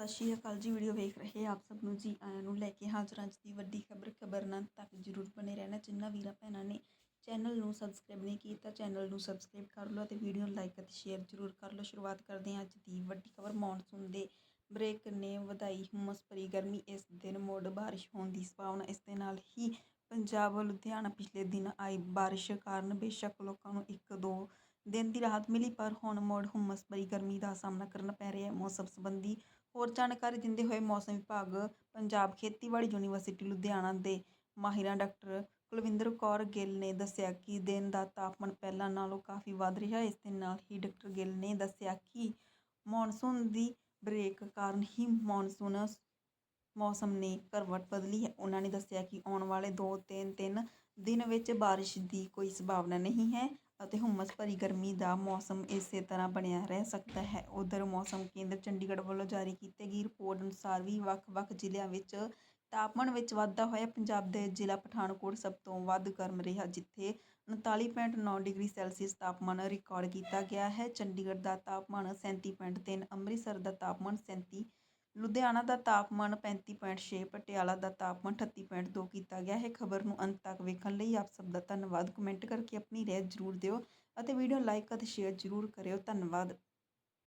ਸਤਿ ਸ਼੍ਰੀ ਅਕਾਲ ਜੀ, ਵੀਡੀਓ ਵੇਖ ਰਹੇ ਆਪ ਸਭ ਨੂੰ ਜੀ, ਆਇਆਂ ਨੂੰ ਲੈ ਕੇ ਹਾਜ਼ਰ ਅੱਜ ਦੀ ਵੱਡੀ ਖਬਰ ਖਬਰ ਨਾਲ ਤੱਕ ਜਰੂਰ ਬਣੇ ਰਹਿਣਾ ਜਿਨ੍ਹਾਂ ਵੀਰਾਂ ਭੈਣਾਂ ਨੇ ਚੈਨਲ ਨੂੰ ਸਬਸਕ੍ਰਾਈਬ ਨਹੀਂ ਕੀਤਾ, ਚੈਨਲ ਨੂੰ ਸਬਸਕ੍ਰਾਈਬ ਕਰ ਲਓ ਅਤੇ ਵੀਡੀਓ ਨੂੰ ਲਾਈਕ ਅਤੇ ਸ਼ੇਅਰ ਜਰੂਰ ਕਰ ਲਓ। ਸ਼ੁਰੂਆਤ ਕਰਦੇ ਹਾਂ ਅੱਜ ਦੀ ਵੱਡੀ ਖਬਰ ਮੌਨਸੂਨ ਦੇ ਬ੍ਰੇਕ ਨੇ ਵਧਾਈ ਹੁਮਸ ਭਰੀ ਗਰਮੀ, ਇਸ ਦਿਨ ਮੁੜ ਬਾਰਿਸ਼ ਹੋਣ ਦੀ ਸੰਭਾਵਨਾ, ਇਸ ਦੇ ਨਾਲ ਹੀ ਪੰਜਾਬ, ਲੁਧਿਆਣਾ ਪਿਛਲੇ ਦਿਨ ਆਈ ਬਾਰਿਸ਼ ਕਾਰਨ ਬੇਸ਼ੱਕ ਲੋਕਾਂ ਨੂੰ ਇੱਕ ਦੋ ਦਿਨ ਦੀ ਰਾਹਤ ਮਿਲੀ, ਪਰ ਹੁਣ ਮੁੜ ਹੁੰਮਸ ਭਰੀ ਗਰਮੀ ਦਾ ਸਾਹਮਣਾ ਕਰਨਾ ਪੈ ਰਿਹਾ ਹੈ ਮੌਸਮ ਸੰਬੰਧੀ। ਹੋਰ ਜਾਣਕਾਰੀ ਦਿੰਦੇ ਹੋਏ ਮੌਸਮ ਵਿਭਾਗ, ਪੰਜਾਬ ਖੇਤੀਬਾੜੀ ਯੂਨੀਵਰਸਿਟੀ, ਲੁਧਿਆਣਾ ਦੇ ਮਾਹਿਰਾਂ ਡਾਕਟਰ ਕੁਲਵਿੰਦਰ ਕੌਰ ਗਿੱਲ ਨੇ ਦੱਸਿਆ ਕਿ ਦਿਨ ਦਾ ਤਾਪਮਾਨ ਪਹਿਲਾਂ ਨਾਲੋਂ ਕਾਫੀ ਵੱਧ ਰਿਹਾ ਹੈ। ਇਸ ਦੇ ਨਾਲ ਹੀ ਡਾਕਟਰ ਗਿੱਲ ਨੇ ਦੱਸਿਆ ਕਿ ਮੌਨਸੂਨ ਦੀ ਬ੍ਰੇਕ ਕਾਰਨ ਹੀ ਮੌਨਸੂਨ ਮੌਸਮ ਨੇ ਕਰਵਟ ਬਦਲੀ ਹੈ। ਉਹਨਾਂ ਨੇ ਦੱਸਿਆ ਕਿ ਆਉਣ ਵਾਲੇ 2-3 ਤਿੰਨ ਦਿਨ ਵਿੱਚ ਬਾਰਿਸ਼ ਦੀ ਕੋਈ ਸੰਭਾਵਨਾ ਨਹੀਂ ਹੈ। ਅਤੇ ਹੁੰਮਸ ਭਰੀ ਗਰਮੀ ਦਾ ਮੌਸਮ ਇਸੇ ਤਰ੍ਹਾਂ ਬਣਿਆ ਰਹਿ ਸਕਦਾ ਹੈ। ਉਧਰ ਮੌਸਮ ਕੇਂਦਰ ਚੰਡੀਗੜ੍ਹ ਵੱਲੋਂ ਜਾਰੀ ਕੀਤੀ ਗਈ ਰਿਪੋਰਟ ਅਨੁਸਾਰ ਵੀ ਵੱਖ-ਵੱਖ ਜ਼ਿਲ੍ਹਿਆਂ ਵਿੱਚ ਤਾਪਮਾਨ ਵਿੱਚ ਵਾਧਾ ਹੋਇਆ। ਪੰਜਾਬ ਦੇ ਜ਼ਿਲ੍ਹਾ ਪਠਾਨਕੋਟ ਸਭ ਤੋਂ ਵੱਧ ਗਰਮ ਰਿਹਾ, ਜਿੱਥੇ 39.9 ਡਿਗਰੀ ਸੈਲਸੀਅਸ ਤਾਪਮਾਨ ਰਿਕਾਰਡ ਕੀਤਾ ਗਿਆ ਹੈ। ਚੰਡੀਗੜ੍ਹ ਦਾ ਤਾਪਮਾਨ 37.3 ਅੰਮ੍ਰਿਤਸਰ ਦਾ ਤਾਪਮਾਨ 37 ਲੁਧਿਆਣਾ ਦਾ ਤਾਪਮਾਨ 35.6 ਪਟਿਆਲਾ ਦਾ ਤਾਪਮਾਨ 38.2 ਕੀਤਾ ਗਿਆ ਹੈ। ਖਬਰ ਨੂੰ ਅੰਤ ਤੱਕ ਵੇਖਣ ਲਈ ਆਪ ਸਭ ਦਾ ਧੰਨਵਾਦ। ਕਮੈਂਟ ਕਰਕੇ ਆਪਣੀ ਰਾਏ ਜ਼ਰੂਰ ਦਿਓ ਅਤੇ ਵੀਡੀਓ ਲਾਈਕ ਅਤੇ ਸ਼ੇਅਰ ਜ਼ਰੂਰ ਕਰਿਓ। ਧੰਨਵਾਦ।